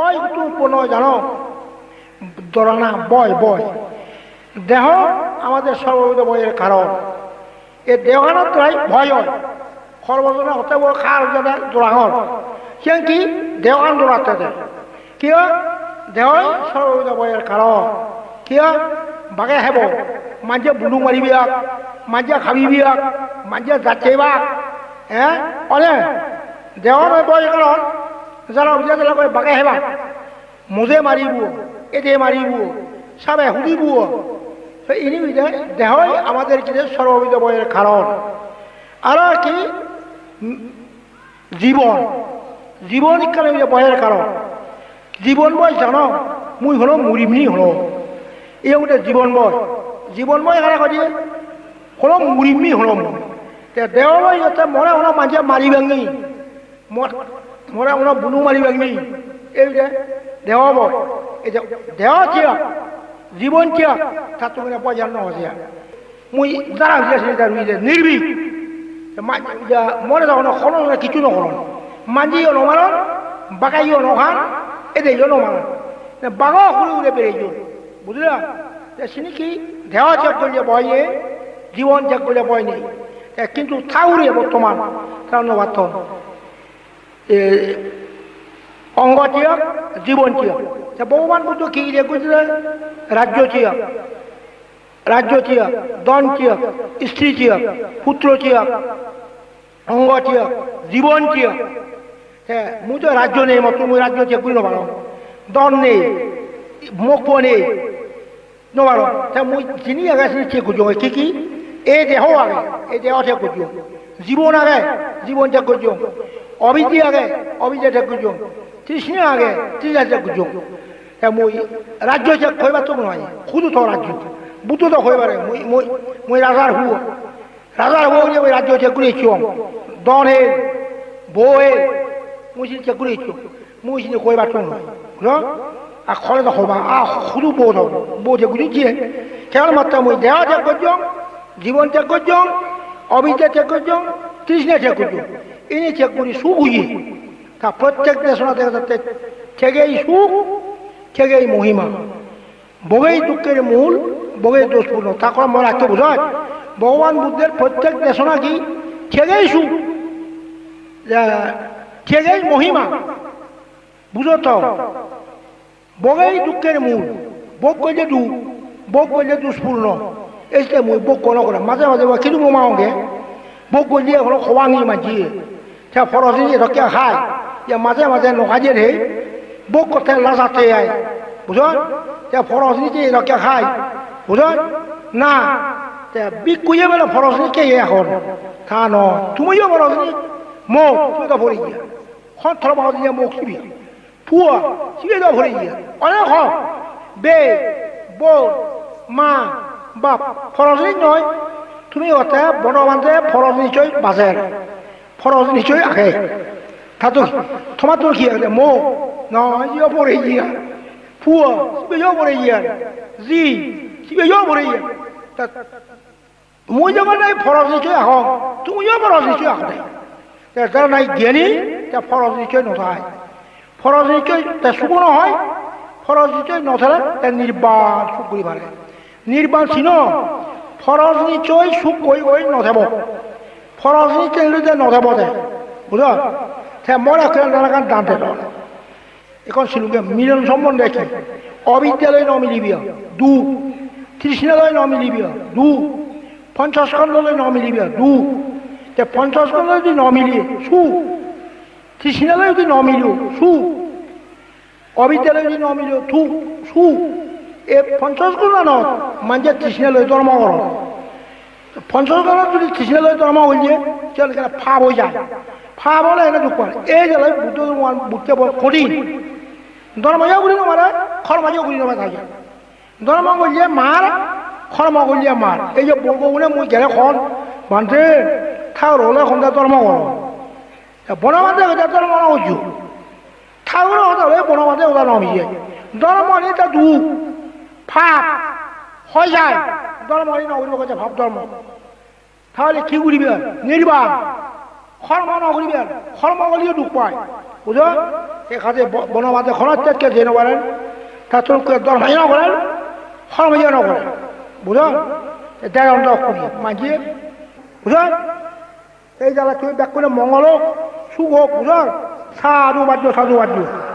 বয় উৎপন্ন হয় জানো? দরানা বয় বয়। দেহ আমাদের সর্ববিধ বয়ের কারণ। এই দেহখানত দ্বাৰাই ভয় হয়। সৰ্বজনে হতে বয় খাৰ যেনে দোৰাঙৰ কিয় কি? দেহখান দৌৰাতে দে কিয় দেহই সর্ববিধ বয়ের কারণ। কিয় বাগে হেব। মাঝে বুলু মারিবিয়াক মাঝে খাবিবিয়াক মাঝে যাচেবাক হ্যাঁ? অনে দেহর বয় কারণ। যারা অভিযোগ করে বাগে হেবা, মোজে মারিব এদে মারিব সাবে হুদিব তো ইনি দেহই আমাদের কিন্তু সর্ববিধ বয়ের কারণ। আর কি? জীবন। জীবন ইকালে বয়ের কারণ। জীবন বয় জানো, মুই হলো মুড়িমনি হলো। এই গোটে জীবন বয় জীবন বয় এখানে কদি হলো মুড়িমনি হলো দেহ বয় যাতে মনে হলো মাঝে মারি ভাঙি মনে হলো বুনু মারি ভাঙি এই যে দেহ বয় এই যে দেহ চিয়া জীবন চিয়া তার তুমি পয়সা নহসে মুই যারা হইয়াছিল তার হইলে নির্ভীক। মনে যখন কোনো কিছু নকরণ মাঞ্জিও নমারণ বাকাইও নখান এদেরও নমারণ বাগাও খুলে উড়ে পেরেছ বুঝলা? সিনি কি? দেওয়া চেক করলে নেই, জীবন চেক করলে বয় নেই। কিন্তু থাউরে বর্তমান, তার অঙ্গ চিয়ক তা ভগবান বুদ্ধ কি রেখেছিল রাজ্য চিয়ক দন চিয়ক স্ত্রী চিয়ক হ্যাঁ তো রাজ্য নেই, মতো মুই রাজ্য চিয়ক করি নবারো দন নেই, মুখ নেই নবারো তা মুই চিনি আগে চেক করছ কি কি? এই দেহ আগে এই দেহ চেক করছ জীবন আগে জীবন চেক করছ অবিদ্যি আগে চেক করছ তৃষ্ণ আগে তৃষ্ণা চেক করছ তা মুই রাজ্য চেক কইবার তো নয় শুধু তো রাজ্য বুতো তো হইবারে মুই মুই রাজার হুয়। রাজার বউ যে ওই রাজ্য চেক করেছ দনে সিনি চেক করেছ মুই সিনি কইবার তো নয় আর খরে তো হবা আ শুধু বউ তো, বউ চেক করেছি কেবলমাত্র মুই দেহ করছ জীবন করছ অবিদ্যা করছ তৃষ্ণা করছ ইনি চেক করি সুখ হইয়ে তা প্রত্যেক দেশনা দেখা যাচ্ছে থেকেই সুখ থেকেই মহিমা। ভোগেই দুঃখের মূল ভোগেই দোষপূর্ণ তা করে মনে রাখতে বোঝায় ভগবান বুদ্ধের প্রত্যেক দেশনা কি? থেকেই সুখ থেকেই মহিমা। বুঝো তো? ভোগেই দুঃখের মূল ভোগ করলে দুঃখ ভোগ করলে দুষ্পূর্ণ এই যে মই ভোগ কোনো করে মাঝে মাঝে কিন্তু মোমা অঙ্গে ভোগ করলে এখন খোৱাঙি মাঝিয়ে সে ফরসি রক্ষা খায় যে মাঝে মাঝে নকাজে রে ভোগ করতে লাজাতে আয় বুঝো তে ফরস নিচে রক্ষা খায় বুঝো না। তে বিক কুয়ে বেলা ফরস নিচে এখন তা ন। তুমিও ফরস মোক, তুমি তো ভরে গিয়া খন থর বাবা দিয়ে মোক সিবি ফুয়া সিবি তো ভরে গিয়া অনেক হ বে বউ মা, বাপ ফরস নয় তুমি ওতে বনবান্ধে ফরস নিশ্চয় বাজে। ফরস নিশ্চয় আগে তা তো তোমার তো কি মোক নয় পড়ে গিয়া ফুয়া সিবে ইয়ে গিয়া জি সিবে ইয়ে তা মই যখন নাই ফরস নিশ্চয় আহ তুমিও ফরস নিশ্চয় আহ নাই জ্ঞানী তা ফরস নিশ্চয় নথায় ফরস নিশ্চয় তা সুখ নহয় ফরস নিশ্চয় নথালে তা নির্বাণ সুখ করি পারে নির্বাণ চিন ফরস নিশ্চয় সুখ কই কই নথাব ফরস নিশ্চয় নথাব দে বুঝ সে মনে করে নানাগান দাঁতে এখন শিলুকে মিলন সম্বন্ধে কি অবিদ্যালয় নমিলিবি দু। তৃষ্ণালয় নমিলিবি দু। পঞ্চস্কন্ধলৈ নমিলিবি দু। তে পঞ্চস্কন্ধ যদি নমিলি সু। তৃষ্ণালয় যদি নমিলিও সু। অবিদ্যালয় যদি নমিলিও থু, সু। এ পঞ্চস্কন্ধ মানে তৃষ্ণালয় ধর্ম পঞ্চাশ ডলার যদি খিচিয়ে লয় তো আমার ওই নিয়ে চল এখানে যায়। ফা বলে এনে পায় এই যে লয় বুদ্ধ বুদ্ধে বৰ কৰি দৰমাজিয়া বুলি নমাৰে খড় মাজিয়া ঘুৰি নমা থাকে। দৰমহা কৰিলে মাৰ খড় মা বললিয়ে মাৰ এই যে বলবো বলে মোৰ গেলে খন। মানছে ঠাকুর হলে সন্ধ্যা দরমা কর বনমাতে হইতে দরমা হইছু ঠাকুর হতে হলে বনমাতে হতে নমিয়ে দৰমহা এটা দুখ। ফাপ হৈ যায়। ধর্ম নগরীব কাছে ভাব ধর্ম। তাহলে কি করিবে? নির্বাণ। হর্ম নগরিবেন হর্ম গলিও দুঃখ পায়। বুঝো? এখানে বনবাদে খরচকে যে নকরেন তা তোর দরমাই নকরেন হর্মইয়া নকরেন বুঝো? দেড় ঘণ্টা করি মাঝিয়ে বুঝো? এই জ্বালা তুমি ব্যাক করে মঙ্গল সুখ হোক, বুঝো? সাধু বাদ্য সাধু বাদ্য।